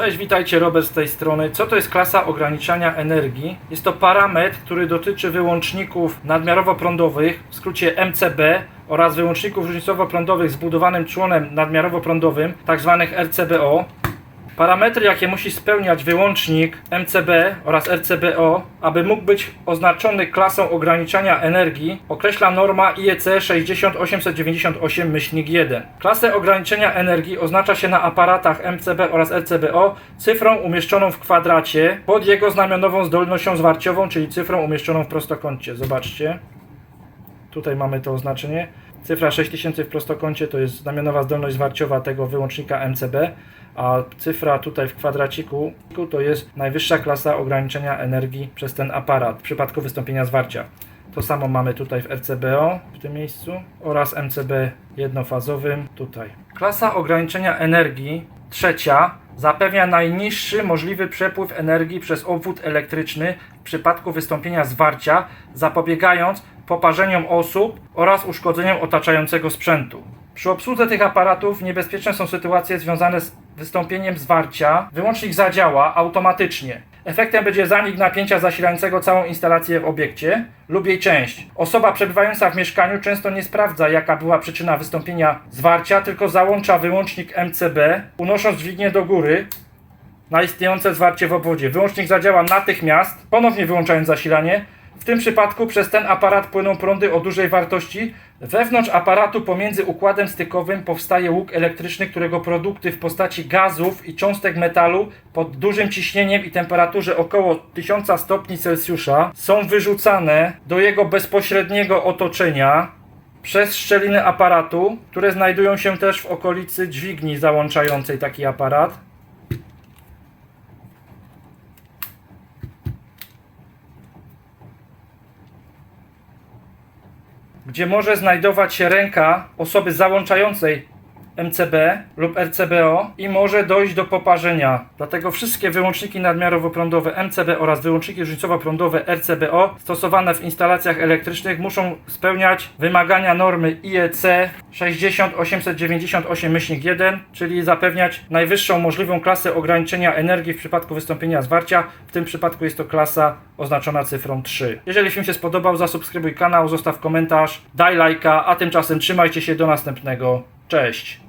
Cześć, witajcie, Robert z tej strony. Co to jest klasa ograniczania energii? Jest to parametr, który dotyczy wyłączników nadmiarowo-prądowych, w skrócie MCB, oraz wyłączników różnicowo-prądowych z budowanym członem nadmiarowo-prądowym, tzw. RCBO. Parametry, jakie musi spełniać wyłącznik MCB oraz RCBO, aby mógł być oznaczony klasą ograniczania energii, określa norma E IEC 60898-1. Klasę ograniczenia energii oznacza się na aparatach MCB oraz RCBO cyfrą umieszczoną w kwadracie pod jego znamionową zdolnością zwarciową, czyli cyfrą umieszczoną w prostokącie. Zobaczcie. Tutaj mamy to oznaczenie. Cyfra 6000 w prostokącie to jest znamionowa zdolność zwarciowa tego wyłącznika MCB, a cyfra tutaj w kwadraciku to jest najwyższa klasa ograniczenia energii przez ten aparat w przypadku wystąpienia zwarcia. To samo mamy tutaj w RCBO w tym miejscu oraz MCB jednofazowym tutaj. Klasa ograniczenia energii trzecia zapewnia najniższy możliwy przepływ energii przez obwód elektryczny w przypadku wystąpienia zwarcia, zapobiegając poparzeniom osób oraz uszkodzeniom otaczającego sprzętu. Przy obsłudze tych aparatów niebezpieczne są sytuacje związane z wystąpieniem zwarcia. Wyłącznik zadziała automatycznie. Efektem będzie zanik napięcia zasilającego całą instalację w obiekcie lub jej część. Osoba przebywająca w mieszkaniu często nie sprawdza, jaka była przyczyna wystąpienia zwarcia, tylko załącza wyłącznik MCB, unosząc dźwignię do góry na istniejące zwarcie w obwodzie. Wyłącznik zadziała natychmiast, ponownie wyłączając zasilanie. W tym przypadku przez ten aparat płyną prądy o dużej wartości. Wewnątrz aparatu pomiędzy układem stykowym powstaje łuk elektryczny, którego produkty w postaci gazów i cząstek metalu pod dużym ciśnieniem i temperaturze około 1000 stopni Celsjusza są wyrzucane do jego bezpośredniego otoczenia przez szczeliny aparatu, które znajdują się też w okolicy dźwigni załączającej taki aparat. Gdzie może znajdować się ręka osoby załączającej MCB lub RCBO i może dojść do poparzenia. Dlatego wszystkie wyłączniki nadmiarowo-prądowe MCB oraz wyłączniki różnicowo-prądowe RCBO stosowane w instalacjach elektrycznych muszą spełniać wymagania normy E IEC 60898-1, czyli zapewniać najwyższą możliwą klasę ograniczenia energii w przypadku wystąpienia zwarcia. W tym przypadku jest to klasa oznaczona cyfrą 3. Jeżeli film się spodobał, zasubskrybuj kanał, zostaw komentarz, daj lajka, a tymczasem trzymajcie się do następnego. Cześć!